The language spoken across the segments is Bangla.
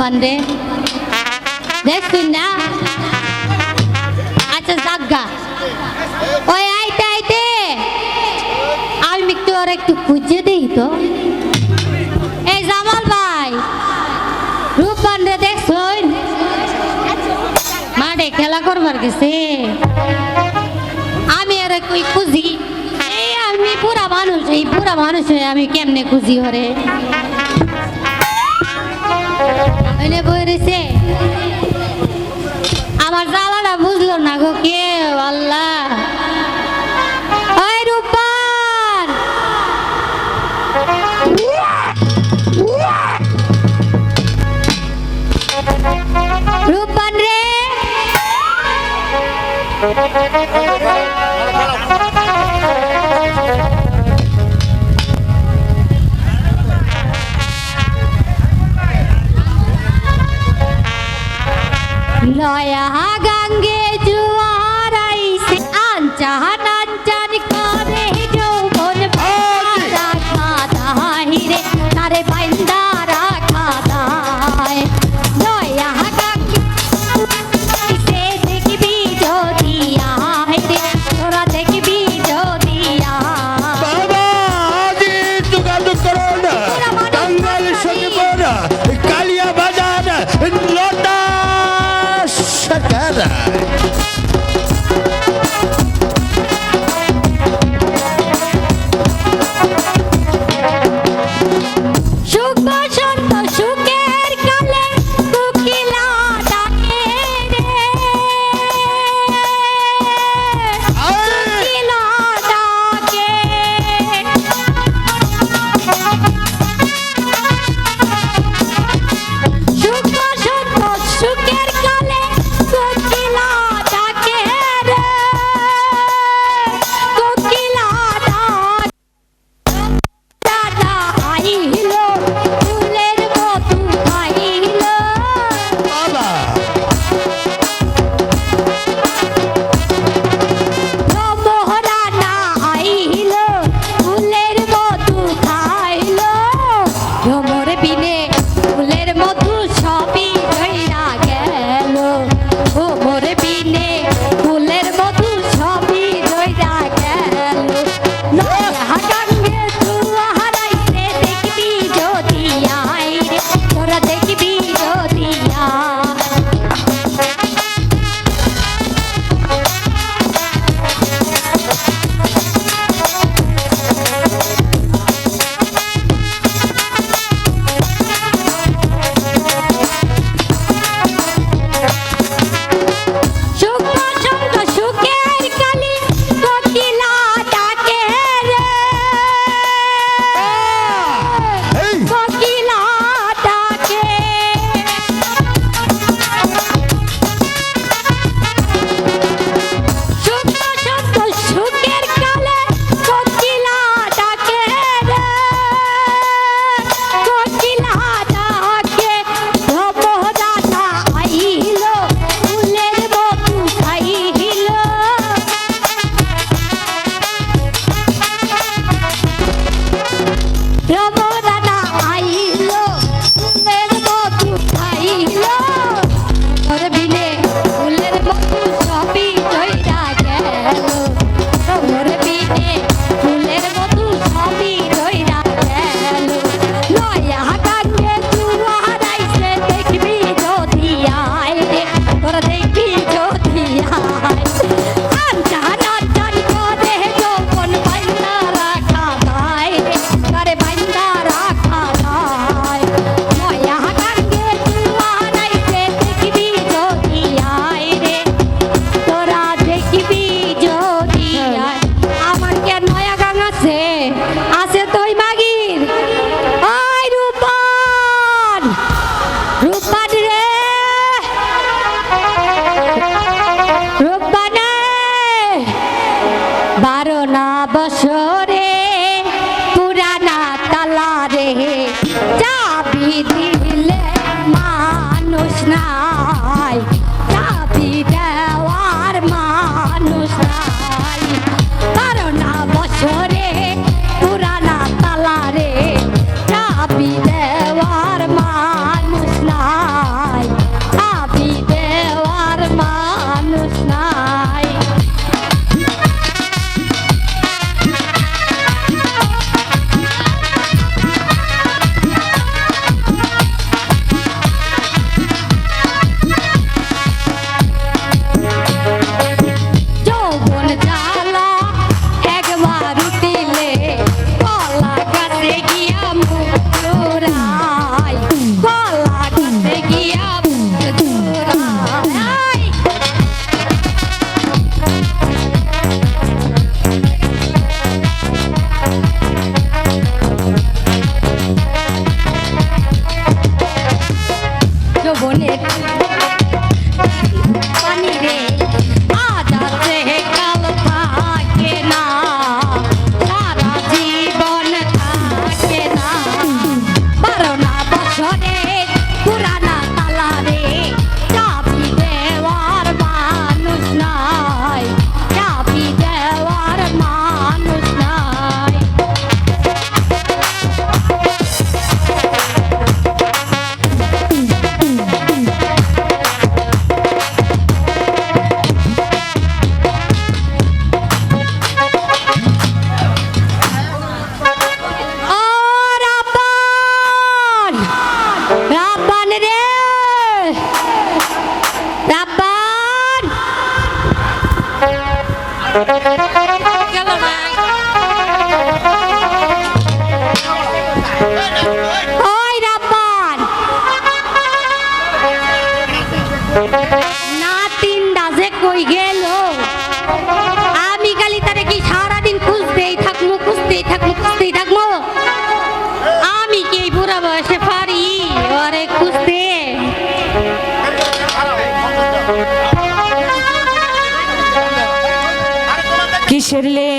দেখছেন রূপবান রে না আচ্ছা জাগা ওই আইতে আইতে আমি একটু আর একটু খুঁজে দেই তো এই জামাল ভাই রূপবান রে দেখছেন মাঠে খেলা করবার গেছে আমি আর কই খুঁজি এই আমি পুরা মানুষ এই পুরা মানুষ হয়ে আমি কেমনে খুঁজি হরে এনে বই Olha é a hacerle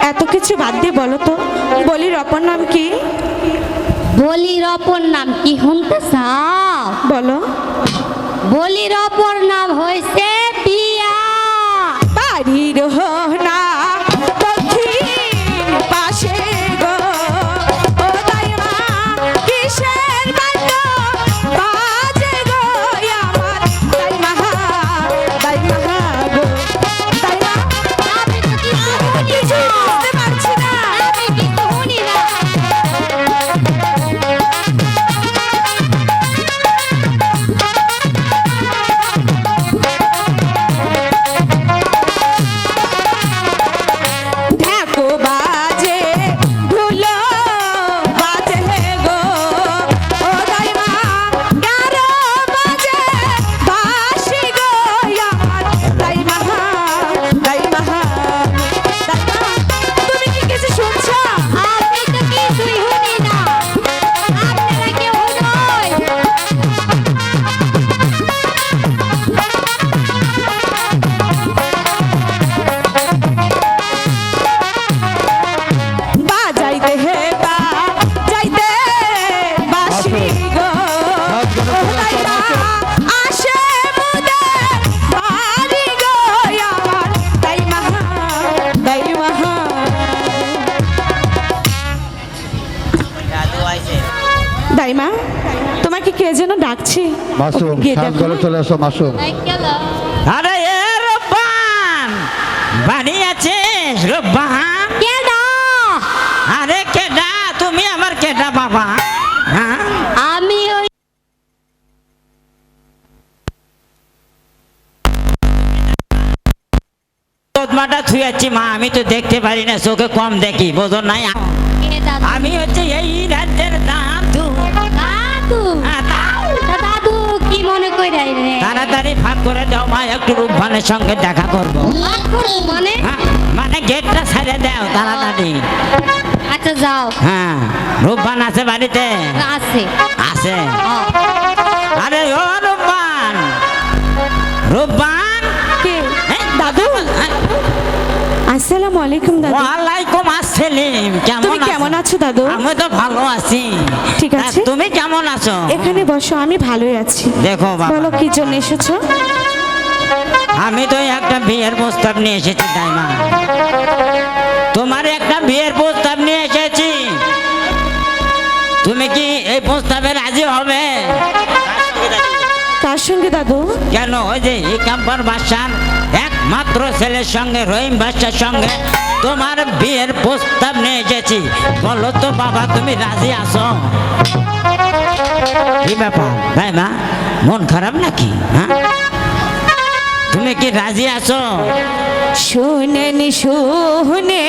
এত কিছু বাদ দিয়ে বলো তো। বলির অপর নাম কি? বলির অপর নাম কি শুনতে চাও? বলো। বলির অপর নাম হয়েছে পিয়া। বাড়ির না যেন ডাকছে। মাসুম সাত। চলে আসো মাসুম। আরে এ রব্বান আছিস রব্বান? কেডা আরে কেডা তুমি আমার কেডা বাবা? হ্যাঁ? আমি ওই চোদমাটা থুয়াচ্ছি মা আমি তো দেখতে পারি না চোখে কম দেখি বোঝো নাই? আমি হচ্ছে এই রাজ্যের কইরাই রে তাড়াতাড়ি ফাঁক করে দাও মা একটু রূপবানের সঙ্গে দেখা করব। মানে? হ্যাঁ, মানে গেটটা ছেড়ে দাও তাড়াতাড়ি। আচ্ছা যাও। হ্যাঁ রূপবান আছে বাড়িতে? আছে। আছে। আরে ও রূপবান। রূপবান? কে? দাদু। আসসালামু আলাইকুম দাদু। ওয়ালাইকুম তুমি কেমন আছো দাদু? আমি তো ভালো আছি। ঠিক আছে। তুমি কেমন আছো? এখানে বসো আমি ভালোই আছি। দেখো বলো কি জন্য এসেছ? আমি তো একটা বিয়ের প্রস্তাব নিয়ে এসেছি দাইমা। তোমার একটা বিয়ের প্রস্তাব নিয়ে এসেছি। তুমি কি এই প্রস্তাবে রাজি হবে? কার সঙ্গে দাদু? কেন? ওই যে এই ইকাম্বর বাদশার একমাত্র ছেলের সঙ্গে, রহিম ভাষার সঙ্গে তোমার বিয়ের প্রস্তাব নিয়ে এসেছি। বলো তো বাবা, তুমি রাজি আছো? কি ব্যাপার? ভাই মা, মন খারাপ নাকি? হ্যাঁ? তুমি কি রাজি আছো? শুনেন শুনে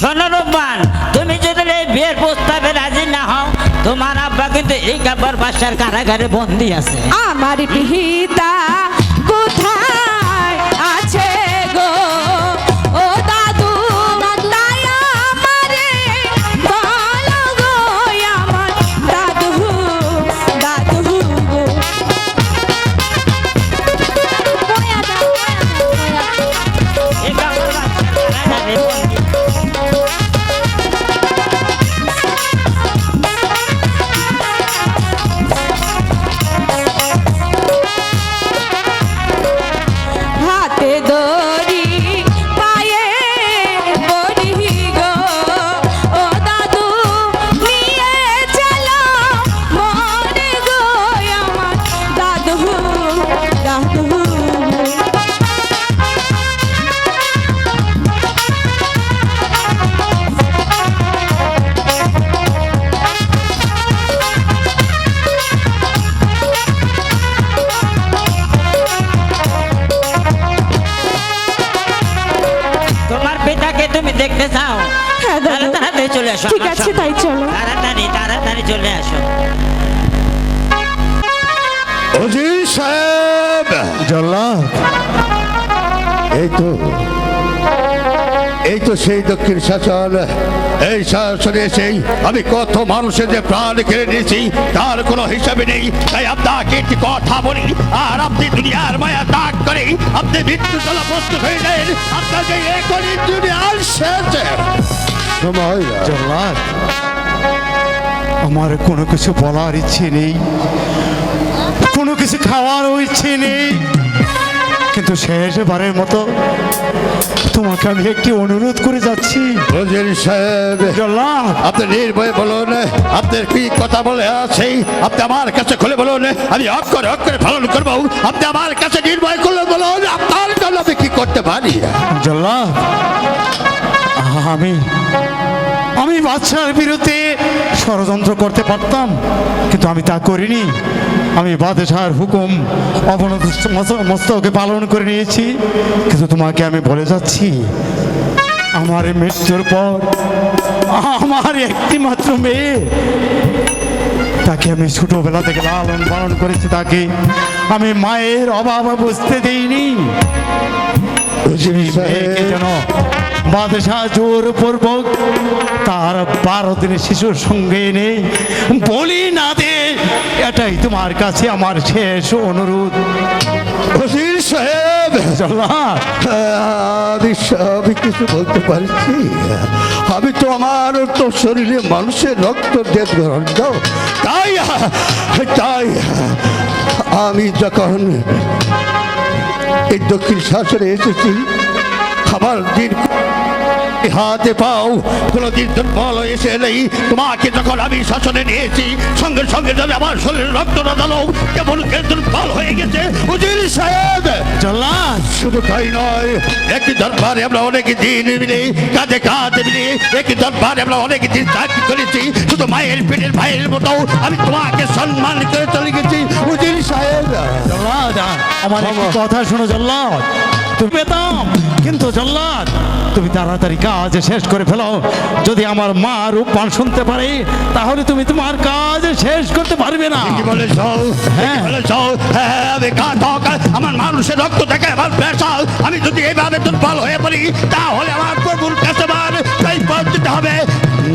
শোনো তুমি যদি এই বিয়ের প্রস্তাবে রাজি না হও, তোমার আব্বা কিন্তু এই কাপড় বাসার কারাগারে বন্দি আছে। আমার পিতা কোথায় আসো ঠিক আছে। তাই চলো। তাড়াতাড়ি তাড়াতাড়ি চলে আসো। অজির সাহেব জল্লাদ। এই তো এই তো সেই দক্ষিণ শাসন। এই শাসনে এসেই আমি কত মানুষের যে প্রাণ কেড়ে নিয়েছি তার কোনো হিসাবে নেই। তাই আপনাকে একটি কথা বলি আর আপনি দুনিয়ার মায়া ত্যাগ করে আপনি মৃত্যু চলা প্রস্তুত হয়ে যায় আপনাকে এখনই দুনিয়ার শেষে। জল্লাদ। আমার কোনো কিছু বলার ইচ্ছে নেই। কোনো কিছু খাওয়ারও ইচ্ছে নেই। কিন্তু শেষবারের মতো তোমাকে আমি একটি অনুরোধ করে যাচ্ছি। আপনি নির্ভয়ে বলুন আপনার কি কথা বলে আছে? আপনি আমার কাছে খুলে বলুন আমি অক্ষরে অক্ষরে পালন করব। আপনি আমার কাছে নির্ভয় করলে বলুন আপনার জন্য আমি কি করতে পারি? জল্লাদ আমি বাচ্চার বিরুদ্ধে ষড়যন্ত্র করতে পারতাম, কিন্তু আমি তা করিনি। আমি বাদেশার হুকুম অবনত মস্তকে পালন করে নিয়েছি, কিন্তু তোমাকে আমি বলে যাচ্ছি, আমার মৃত্যুর পর আমার একটি মাত্র মেয়ে, তাকে আমি ছোটবেলা থেকে লালন পালন করেছি, তাকে আমি মায়ের অভাব বুঝতে দিইনি। যেন বাদশাহ জোর পূর্বক তার বারো দিনের শিশুর সঙ্গে এনে বলি না দে এটাই তোমার কাছে আমার শেষ অনুরোধ অজির সাহেব আমি আমি কিছু বলতে পারছি আমি তো আমার তো শরীরে মানুষের রক্ত দেব গ্রহণ তাই তাই আমি যখন এই দক্ষিণ শাসনে এসেছি। আমার দিন হাতে পাও। কোনোদিন দুর্বল এসে নেই তোমাকে যখন আমি শাসনে নিয়েছি সঙ্গে সঙ্গে যদি আমার শরীরে রক্ত না দালো কেমন দুর্বল হয়ে গেছে উজির সাহেব! শুধু তাই নয় একই দরবারে আমরা অনেক দিন মিলে কাঁধে কাঁধে মিলে একই দরবারে আমরা অনেক দিন চাকরি করেছি। শুধু মায়ের পেটের ভাইয়ের মতো আমি তোমাকে সম্মান করে চলে গেছি। আমার একটি কথা শোনো জল্লাদ। তুমি পেতাম কিন্তু জল্লাদ তুমি তাড়াতাড়ি কাজ শেষ করে ফেলো। যদি আমার মা রূপবান শুনতে পারে তাহলে তুমি তোমার কাজ শেষ করতে পারবে না। হ্যাঁ। হ্যাঁ ঘাতক আমার মানুষের রক্ত থেকে আমার পেশা আমি যদি এইভাবে দুর্বল হয়ে পড়ি তাহলে আমার প্রভুর কাছে আমার দিতে হবে।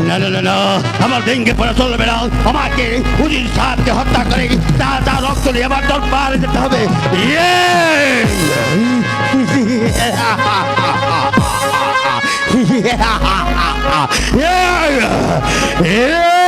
না না না না আমার ভেঙ্গে পড়ে চলবে না আমাকে উজির সাহেবকে হত্যা করে তা তা রক্ত নিয়ে আমার দরবার যেতে হবে ইয়ে! Yeah!